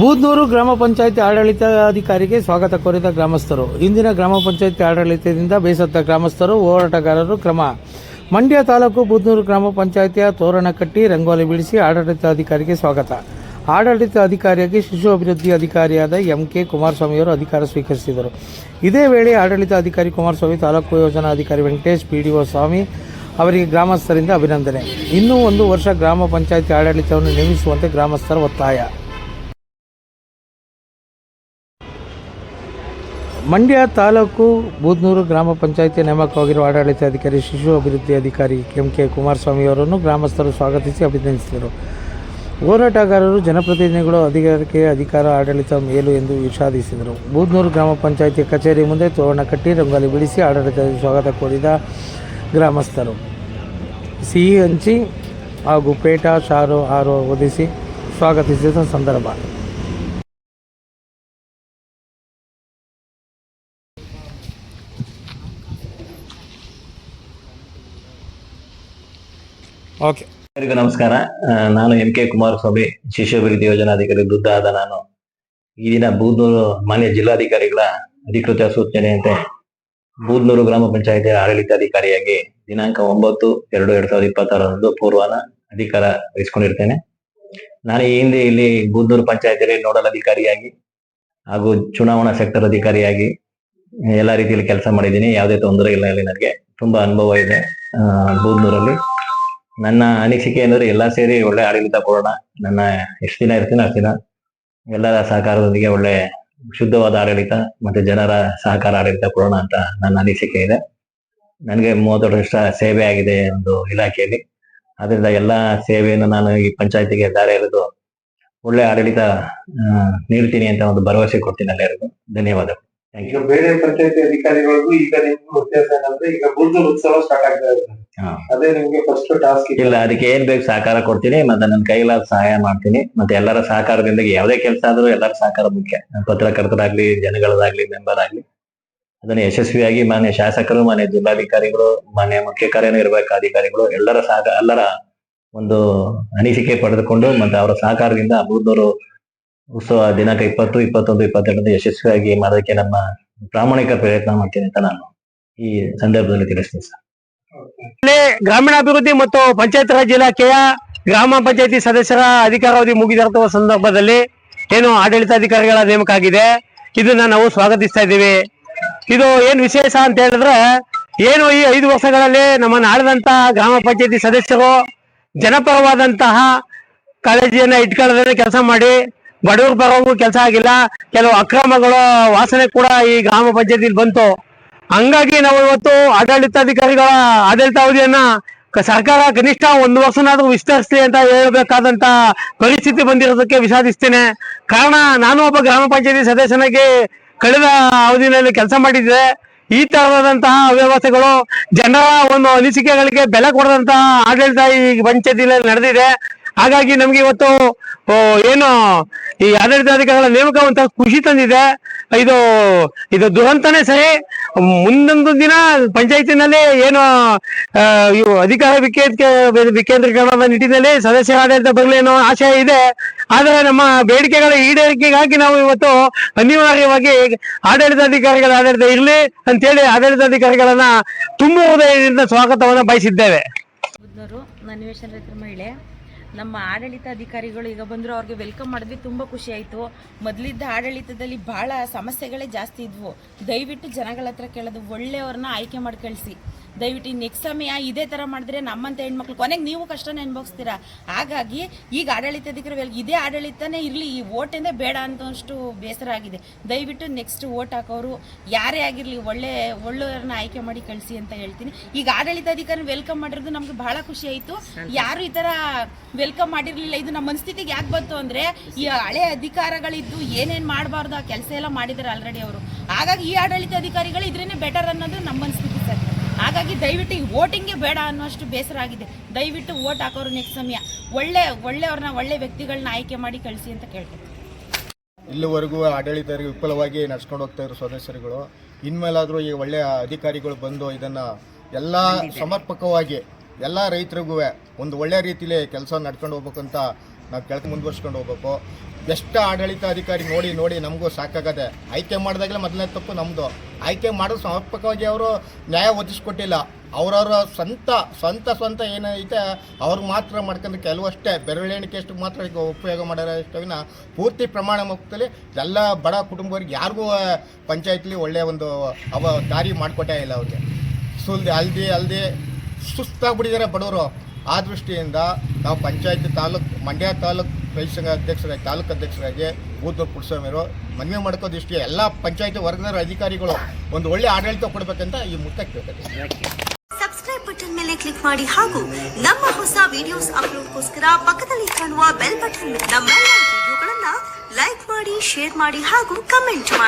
ಬೂದ್ನೂರು ಗ್ರಾಮ ಪಂಚಾಯಿತಿ ಆಡಳಿತಾಧಿಕಾರಿಗೆ ಸ್ವಾಗತ ಕೋರಿದ ಗ್ರಾಮಸ್ಥರು. ಇಂದಿನ ಗ್ರಾಮ ಪಂಚಾಯಿತಿ ಆಡಳಿತದಿಂದ ಬೇಸತ್ತ ಗ್ರಾಮಸ್ಥರು, ಹೋರಾಟಗಾರರು ಕ್ರಮ. ಮಂಡ್ಯ ತಾಲೂಕು ಬೂದ್ನೂರು ಗ್ರಾಮ ಪಂಚಾಯತಿಯ ತೋರಣ ಕಟ್ಟಿ ರಂಗೋಲಿ ಬಿಡಿಸಿ ಆಡಳಿತಾಧಿಕಾರಿಗೆ ಸ್ವಾಗತ. ಆಡಳಿತ ಅಧಿಕಾರಿಯಾಗಿ ಶಿಶು ಅಭಿವೃದ್ಧಿ ಅಧಿಕಾರಿಯಾದ ಎಂ ಕೆ ಕುಮಾರಸ್ವಾಮಿಯವರು ಅಧಿಕಾರ ಸ್ವೀಕರಿಸಿದರು. ಇದೇ ವೇಳೆ ಆಡಳಿತ ಅಧಿಕಾರಿ ಕುಮಾರಸ್ವಾಮಿ, ತಾಲೂಕು ಯೋಜನಾ ಅಧಿಕಾರಿ ವೆಂಕಟೇಶ್, ಪಿಡಿಒ ಸ್ವಾಮಿ ಅವರಿಗೆ ಗ್ರಾಮಸ್ಥರಿಂದ ಅಭಿನಂದನೆ. ಇನ್ನೂ ಒಂದು ವರ್ಷ ಗ್ರಾಮ ಪಂಚಾಯತಿ ಆಡಳಿತವನ್ನು ನೇಮಿಸುವಂತೆ ಗ್ರಾಮಸ್ಥರ ಒತ್ತಾಯ. ಮಂಡ್ಯ ತಾಲೂಕು ಬೂದ್ನೂರು ಗ್ರಾಮ ಪಂಚಾಯತಿ ನೇಮಕವಾಗಿರುವ ಆಡಳಿತಾಧಿಕಾರಿ ಶಿಶು ಅಭಿವೃದ್ಧಿ ಅಧಿಕಾರಿ ಎಂ ಕೆ ಕುಮಾರಸ್ವಾಮಿ ಅವರನ್ನು ಗ್ರಾಮಸ್ಥರು ಸ್ವಾಗತಿಸಿ ಅಭಿನಂದಿಸಿದರು. ಹೋರಾಟಗಾರರು, ಜನಪ್ರತಿನಿಧಿಗಳು, ಅಧಿಕಾರಕ್ಕೆ ಅಧಿಕಾರ, ಆಡಳಿತ ಮೇಲು ಎಂದು ವಿಷಾದಿಸಿದರು. ಬೂದ್ನೂರು ಗ್ರಾಮ ಪಂಚಾಯತಿ ಕಚೇರಿ ಮುಂದೆ ತೋರಣ ಕಟ್ಟಿ ರಂಗೋಲಿ ಬಿಡಿಸಿ ಆಡಳಿತ ಸ್ವಾಗತ ಕೋರಿದ ಗ್ರಾಮಸ್ಥರು. ಸಿಹಿ ಹಂಚಿ ಹಾಗೂ ಪೇಟ ಶಾರು ಹಾರು ಒದಿಸಿ ಸ್ವಾಗತಿಸಿದ ಸಂದರ್ಭ. ಓಕೆ ಎಲ್ಲರಿಗೂ ನಮಸ್ಕಾರ. ನಾನು ಎಂ ಕೆ ಕುಮಾರಸ್ವಾಮಿ ಶಿಶು ಅಭಿವೃದ್ಧಿ ಯೋಜನಾಧಿಕಾರಿ ವೃದ್ಧ ಆದ ನಾನು. ಈ ದಿನ ಬೂದ್ನೂರು ಮಾನ್ಯ ಜಿಲ್ಲಾಧಿಕಾರಿಗಳ ಅಧಿಕೃತ ಸೂಚನೆಯಂತೆ ಬೂದ್ನೂರು ಗ್ರಾಮ ಪಂಚಾಯತಿ ಆಡಳಿತಾಧಿಕಾರಿಯಾಗಿ ದಿನಾಂಕ ಒಂಬತ್ತು ಎರಡು ಎರಡ್ ಸಾವಿರದ ಇಪ್ಪತ್ತಾರರಂದು ಪೂರ್ವಾನ ಅಧಿಕಾರ ವಹಿಸಿಕೊಂಡಿರ್ತೇನೆ. ನಾನು ಈ ಹಿಂದೆ ಇಲ್ಲಿ ಬೂದ್ನೂರು ಪಂಚಾಯತಿಯಲ್ಲಿ ನೋಡಲ್ ಅಧಿಕಾರಿಯಾಗಿ ಹಾಗೂ ಚುನಾವಣಾ ಸೆಕ್ಟರ್ ಅಧಿಕಾರಿಯಾಗಿ ಎಲ್ಲಾ ರೀತಿಯಲ್ಲಿ ಕೆಲಸ ಮಾಡಿದ್ದೀನಿ. ಯಾವುದೇ ತೊಂದರೆ ಇಲ್ಲ ಇಲ್ಲಿ ನನಗೆ. ತುಂಬಾ ಅನುಭವ ಇದೆ ಬೂದ್ನೂರಲ್ಲಿ. ನನ್ನ ಅನಿಸಿಕೆ ಏನಂದ್ರೆ ಎಲ್ಲಾ ಸೇರಿ ಒಳ್ಳೆ ಆಡಳಿತ ಕೊಡೋಣ. ನನ್ನ ಎಷ್ಟು ದಿನ ಇರ್ತೀನಿ ಅಷ್ಟು ದಿನ ಎಲ್ಲರ ಸಹಕಾರದೊಂದಿಗೆ ಒಳ್ಳೆ ಶುದ್ಧವಾದ ಆಡಳಿತ ಮತ್ತೆ ಜನರ ಸಹಕಾರ ಆಡಳಿತ ಕೊಡೋಣ ಅಂತ ನನ್ನ ಅನಿಸಿಕೆ ಇದೆ. ನನಗೆ ಮೂವತ್ತು ವರ್ಷ ಸೇವೆ ಆಗಿದೆ ಒಂದು ಇಲಾಖೆಯಲ್ಲಿ. ಅದರಿಂದ ಎಲ್ಲಾ ಸೇವೆಯನ್ನು ನಾನು ಈ ಪಂಚಾಯತಿಗೆ ದಾರಿ ಎಳೆದು ಒಳ್ಳೆ ಆಡಳಿತ ನೀಡ್ತೀನಿ ಅಂತ ಒಂದು ಭರವಸೆ ಕೊಡ್ತೀನಿ ಎಲ್ಲರಿಗೂ. ಧನ್ಯವಾದಗಳು. ಯು ಬೇರೆ ಪಂಚಾಯತಿ ಅಧಿಕಾರಿಗಳಿಗೂ ಈಗ ನಿಮ್ಗೆ ವ್ಯತ್ಯಾಸ ಏನಂದ್ರೆ ಈಗ ಬುದ್ಧ ಉತ್ಸವ ಸ್ಟಾರ್ಟ್ ಆಗ್ತಾ ಇದೆ. ಅದೇ ನಿಮ್ಗೆ ಫಸ್ಟ್ ಟಾಸ್ಕ್ ಇಲ್ಲ ಅದಕ್ಕೆ ಏನ್ ಬೇಕು ಸಹಕಾರ ಕೊಡ್ತೀನಿ ಮತ್ತೆ ನನ್ನ ಕೈಲಾದ ಸಹಾಯ ಮಾಡ್ತೀನಿ ಮತ್ತೆ ಎಲ್ಲರ ಸಹಕಾರದಿಂದ ಯಾವುದೇ ಕೆಲಸ ಆದ್ರೂ ಎಲ್ಲರ ಸಹಕಾರ ಮುಖ್ಯ. ಪತ್ರಕರ್ತರಾಗ್ಲಿ ಜನಗಳದಾಗ್ಲಿ ಮೆಂಬರ್ ಆಗ್ಲಿ. ಅದನ್ನ ಯಶಸ್ವಿಯಾಗಿ ಮಾನ್ಯ ಶಾಸಕರು ಮಾನ್ಯ ಜಿಲ್ಲಾಧಿಕಾರಿಗಳು ಮಾನ್ಯ ಮುಖ್ಯ ಕಾರ್ಯನಿರ್ವಾಹಕ ಅಧಿಕಾರಿಗಳು ಎಲ್ಲರ ಸಹಕಾರ ಎಲ್ಲರ ಒಂದು ಅನಿಸಿಕೆ ಪಡೆದುಕೊಂಡು ಮತ್ತೆ ಅವರ ಸಹಕಾರದಿಂದ ಬೂದ್ನೂರು ಉತ್ಸವ ದಿನಾಂಕ ಇಪ್ಪತ್ತು ಇಪ್ಪತ್ತೊಂದು ಇಪ್ಪತ್ತೆರಡು ಯಶಸ್ವಿಯಾಗಿ ಮಾಡೋದಕ್ಕೆ ನಮ್ಮ ಪ್ರಾಮಾಣಿಕ ಪ್ರಯತ್ನ ಮಾಡ್ತೀನಿ ಅಂತ ನಾನು ಈ ಸಂದರ್ಭದಲ್ಲಿ ತಿಳಿಸ್ತೀನಿ ಸರ್. ಗ್ರಾಮೀಣಾಭಿವೃದ್ಧಿ ಮತ್ತು ಪಂಚಾಯತ್ ರಾಜ್ ಇಲಾಖೆಯ ಗ್ರಾಮ ಪಂಚಾಯತಿ ಸದಸ್ಯರ ಅಧಿಕಾರಾವಧಿ ಮುಗಿದಿರುವ ಸಂದರ್ಭದಲ್ಲಿ ಏನು ಆಡಳಿತಾಧಿಕಾರಿಗಳ ನೇಮಕ ಆಗಿದೆ ಇದನ್ನ ನಾವು ಸ್ವಾಗತಿಸ್ತಾ ಇದ್ದೀವಿ. ಇದು ಏನ್ ವಿಶೇಷ ಅಂತ ಹೇಳಿದ್ರೆ, ಏನು ಈ ಐದು ವರ್ಷಗಳಲ್ಲಿ ನಮ್ಮನ್ನು ಆಳಿದಂತ ಗ್ರಾಮ ಪಂಚಾಯತಿ ಸದಸ್ಯರು ಜನಪರವಾದಂತಹ ಕಾಳಜಿಯನ್ನ ಇಟ್ಕೊಳ್ಳದೇ ಕೆಲಸ ಮಾಡಿ, ಬಡವರ ಪರವಾಗೂ ಕೆಲಸ ಆಗಿಲ್ಲ. ಕೆಲವು ಅಕ್ರಮಗಳು ವಾಸನೆ ಕೂಡ ಈ ಗ್ರಾಮ ಪಂಚಾಯತಿಲಿ ಬಂತು. ಹಂಗಾಗಿ ನಾವು ಇವತ್ತು ಆಡಳಿತಾಧಿಕಾರಿಗಳ ಆಡಳಿತಾವಧಿಯನ್ನ ಸರ್ಕಾರ ಕನಿಷ್ಠ ಒಂದು ವರ್ಷನಾದ್ರೂ ವಿಸ್ತರಿಸಲಿ ಅಂತ ಹೇಳಬೇಕಾದಂತ ಪರಿಸ್ಥಿತಿ ಬಂದಿರೋದಕ್ಕೆ ವಿಷಾದಿಸ್ತೇನೆ. ಕಾರಣ ನಾನು ಒಬ್ಬ ಗ್ರಾಮ ಪಂಚಾಯತಿ ಸದಸ್ಯನಾಗಿ ಕಳೆದ ಅವಧಿಯಲ್ಲಿ ಕೆಲಸ ಮಾಡಿದ್ದೆ. ಈ ತರಹದಂತಹ ಅವ್ಯವಸ್ಥೆಗಳು ಜನರ ಒಂದು ಅನಿಸಿಕೆಗಳಿಗೆ ಬೆಲೆ ಕೊಡದಂತಹ ಆಡಳಿತ ಈ ಪಂಚಾಯತಿನಲ್ಲಿ ನಡೆದಿದೆ. ಹಾಗಾಗಿ ನಮ್ಗೆ ಇವತ್ತು ಏನು ಈ ಆಡಳಿತಾಧಿಕಾರಿಗಳ ನೇಮಕ ಅಂತ ಖುಷಿ ತಂದಿದೆ. ಇದು ಇದು ದುರಂತನೇ ಸರಿ. ಮುಂದೊಂದು ದಿನ ಪಂಚಾಯತಿನಲ್ಲಿ ಏನು ಅಧಿಕಾರ ವಿಕೇಂದ್ರ ವಿಕೇಂದ್ರೀಕರಣದ ನಿಟ್ಟಿನಲ್ಲಿ ಸದಸ್ಯರ ಆಡಳಿತ ಅನ್ನೋ ಆಶಯ ಇದೆ. ಆದರೆ ನಮ್ಮ ಬೇಡಿಕೆಗಳ ಈಡೇರಿಕೆಗಾಗಿ ನಾವು ಇವತ್ತು ಅನಿವಾರ್ಯವಾಗಿ ಆಡಳಿತಾಧಿಕಾರಿಗಳ ಆಡಳಿತ ಇರಲಿ ಅಂತೇಳಿ ಆಡಳಿತಾಧಿಕಾರಿಗಳನ್ನ ತುಂಬ ಹೃದಯದಿಂದ ಸ್ವಾಗತವನ್ನ ಬಯಸಿದ್ದೇವೆ. ಮಹಿಳೆ ನಮ್ಮ ಆಡಳಿತ ಅಧಿಕಾರಿಗಳು ಈಗ ಬಂದರು, ಅವ್ರಿಗೆ ವೆಲ್ಕಮ್ ಮಾಡಿದ್ವಿ ತುಂಬ ಖುಷಿ ಆಯಿತು. ಮೊದಲಿದ್ದ ಆಡಳಿತದಲ್ಲಿ ಭಾಳ ಸಮಸ್ಯೆಗಳೇ ಜಾಸ್ತಿ ಇದ್ವು. ದಯವಿಟ್ಟು ಜನಗಳ ಹತ್ರ ಕೇಳೋದು, ಒಳ್ಳೆಯವ್ರನ್ನ ಆಯ್ಕೆ ಮಾಡಿ ಕಳಿಸಿ ದಯವಿಟ್ಟು ನೆಕ್ಸ್ಟ್ ಸಮಯ ಇದೇ ಥರ ಮಾಡಿದ್ರೆ ನಮ್ಮಂತ ಹೆಣ್ಮಕ್ಳು ಕೊನೆಗೆ ನೀವು ಕಷ್ಟನ ಅನುಭವಿಸ್ತೀರಾ? ಹಾಗಾಗಿ ಈಗ ಆಡಳಿತಾಧಿಕಾರಿ ವೆಲ್- ಇದೇ ಆಡಳಿತನೇ ಇರಲಿ ಈ ಓಟಿಂದ ಬೇಡ ಅಂತಷ್ಟು ಬೇಸರ ಆಗಿದೆ. ದಯವಿಟ್ಟು ನೆಕ್ಸ್ಟ್ ಓಟ್ ಹಾಕೋರು ಯಾರೇ ಆಗಿರಲಿ ಒಳ್ಳೆ ಒಳ್ಳೆಯವ್ರನ್ನ ಆಯ್ಕೆ ಮಾಡಿ ಕಳಿಸಿ ಅಂತ ಹೇಳ್ತೀನಿ. ಈಗ ಆಡಳಿತಾಧಿಕಾರಿ ವೆಲ್ಕಮ್ ಮಾಡಿರೋದು ನಮ್ಗೆ ಬಹಳ ಖುಷಿ ಆಯಿತು. ಯಾರು ಈ ಥರ ವೆಲ್ಕಮ್ ಮಾಡಿರಲಿಲ್ಲ ಇದು ನಮ್ಮ ಮನಸ್ಥಿತಿಗೆ ಯಾಕೆ ಬಂತು ಅಂದರೆ ಈ ಹಳೆ ಅಧಿಕಾರಗಳಿದ್ದು ಏನೇನು ಮಾಡಬಾರ್ದು ಆ ಕೆಲಸ ಎಲ್ಲ ಮಾಡಿದ್ದಾರೆ ಆಲ್ರೆಡಿ ಅವರು. ಹಾಗಾಗಿ ಈ ಆಡಳಿತ ಅಧಿಕಾರಿಗಳು ಇದ್ರೇನೆ ಬೆಟರ್ ಅನ್ನೋದು ನಮ್ಮ ಮನಸ್ಥಿತಿ ಸರ್. ಹಾಗಾಗಿ ದಯವಿಟ್ಟು ಈ ವೋಟಿಂಗೇ ಬೇಡ ಅನ್ನೋಷ್ಟು ಬೇಸರ ಆಗಿದೆ. ದಯವಿಟ್ಟು ವೋಟ್ ಹಾಕೋರು ನೆಕ್ಸ್ಟ್ ಸಮಯ. ಒಳ್ಳೆ ಒಳ್ಳೆಯವ್ರನ್ನ ಒಳ್ಳೆ ವ್ಯಕ್ತಿಗಳನ್ನ ಆಯ್ಕೆ ಮಾಡಿ ಕಳಿಸಿ ಅಂತ ಕೇಳ್ತೀನಿ ಇಲ್ಲಿವರೆಗೂ ಆಡಳಿತ ವಿಫಲವಾಗಿ ನಡ್ಸ್ಕೊಂಡು ಹೋಗ್ತಾ ಇರೋ ಸದಸ್ಯರುಗಳು. ಇನ್ಮೇಲಾದರೂ ಈ ಒಳ್ಳೆಯ ಅಧಿಕಾರಿಗಳು ಬಂದು ಇದನ್ನು ಎಲ್ಲ ಸಮರ್ಪಕವಾಗಿ ಎಲ್ಲ ರೈತರಿಗೂ ಒಂದು ಒಳ್ಳೆಯ ರೀತಿಲಿ ಕೆಲಸ ನಡ್ಕೊಂಡು ಹೋಗ್ಬೇಕಂತ ನಾವು ಕೆಳಗೆ ಮುಂದುವರ್ಸ್ಕೊಂಡು ಹೋಗ್ಬೇಕು. ಬೆಸ್ಟ್ ಆಡಳಿತ ಅಧಿಕಾರಿ ನೋಡಿ ನೋಡಿ ನಮಗೂ ಸಾಕಾಗದೆ. ಆಯ್ಕೆ ಮಾಡಿದಾಗಲೇ ಮೊದಲನೇ ತಪ್ಪು ನಮ್ಮದು ಆಯ್ಕೆ ಮಾಡೋ ಸಮರ್ಪಕವಾಗಿ ಅವರು ನ್ಯಾಯ ಒದಗಿಸ್ಕೊಟ್ಟಿಲ್ಲ. ಅವರವರ ಸ್ವಂತ ಸ್ವಂತ ಸ್ವಂತ ಏನೈತೆ, ಅವ್ರು ಮಾತ್ರ ಮಾಡ್ಕೊಂಡ್ರೆ ಕೆಲವಷ್ಟೇ ಬೆರಳೆಣಿಕೆಯಷ್ಟು ಮಾತ್ರ ಉಪಯೋಗ ಅಷ್ಟವಿನ ಪೂರ್ತಿ ಪ್ರಮಾಣ ಮುಕ್ತಲ್ಲಿ ಎಲ್ಲ ಬಡ ಕುಟುಂಬವರಿಗೆ ಯಾರಿಗೂ ಪಂಚಾಯತ್ಲಿ ಒಳ್ಳೆಯ ಒಂದು ಅವ ದಾರಿ ಮಾಡಿಕೊಟ್ಟೇ ಇಲ್ಲ ಅವ್ರಿಗೆ. ಸುಲ್ದಿ, ಅಲ್ದಿ ಅಲ್ದಿ ಸುಸ್ತಾಗ್ಬಿಟ್ಟಿದ್ದಾರೆ ಬಡವರು. ಆ ದೃಷ್ಟಿಯಿಂದ ನಾವು ಪಂಚಾಯತ್ ತಾಲೂಕು ಮಂಡ್ಯ ತಾಲೂಕು ರೈತ ಸಂಘ ಅಧ್ಯಕ್ಷರಾಗಿ ತಾಲೂಕು ಅಧ್ಯಕ್ಷರಾಗಿ ಬೂದೂರು ಪುಟ್ಸ್ವಾಮಿಯವರು ಮನವಿ ಮಾಡ್ಕೋದಿಷ್ಟು ಎಲ್ಲ ಪಂಚಾಯತಿ ವರ್ಗದ ಅಧಿಕಾರಿಗಳು ಒಂದು ಒಳ್ಳೆ ಆಡಳಿತ ಕೊಡಬೇಕಂತ ಈ ಮುಕ್ತ ಕೇಳ್ಕೊತೀನಿ. ಸಬ್ಸ್ಕ್ರೈಬ್ ಬಟನ್ ಮೇಲೆ ಕ್ಲಿಕ್ ಮಾಡಿ ಹಾಗೂ ನಮ್ಮ ಹೊಸ ವಿಡಿಯೋಸ್ ಅಪ್ಲೋಡ್ಗೋಸ್ಕರ ಪಕ್ಕದಲ್ಲಿ ಕಾಣುವ ಬೆಲ್ ಬಟನ್ ನಮ್ಮೆಲ್ಲ ವಿಡಿಯೋಗಳನ್ನ ಲೈಕ್ ಮಾಡಿ ಶೇರ್ ಮಾಡಿ ಹಾಗೂ ಕಮೆಂಟ್ ಮಾಡಿ.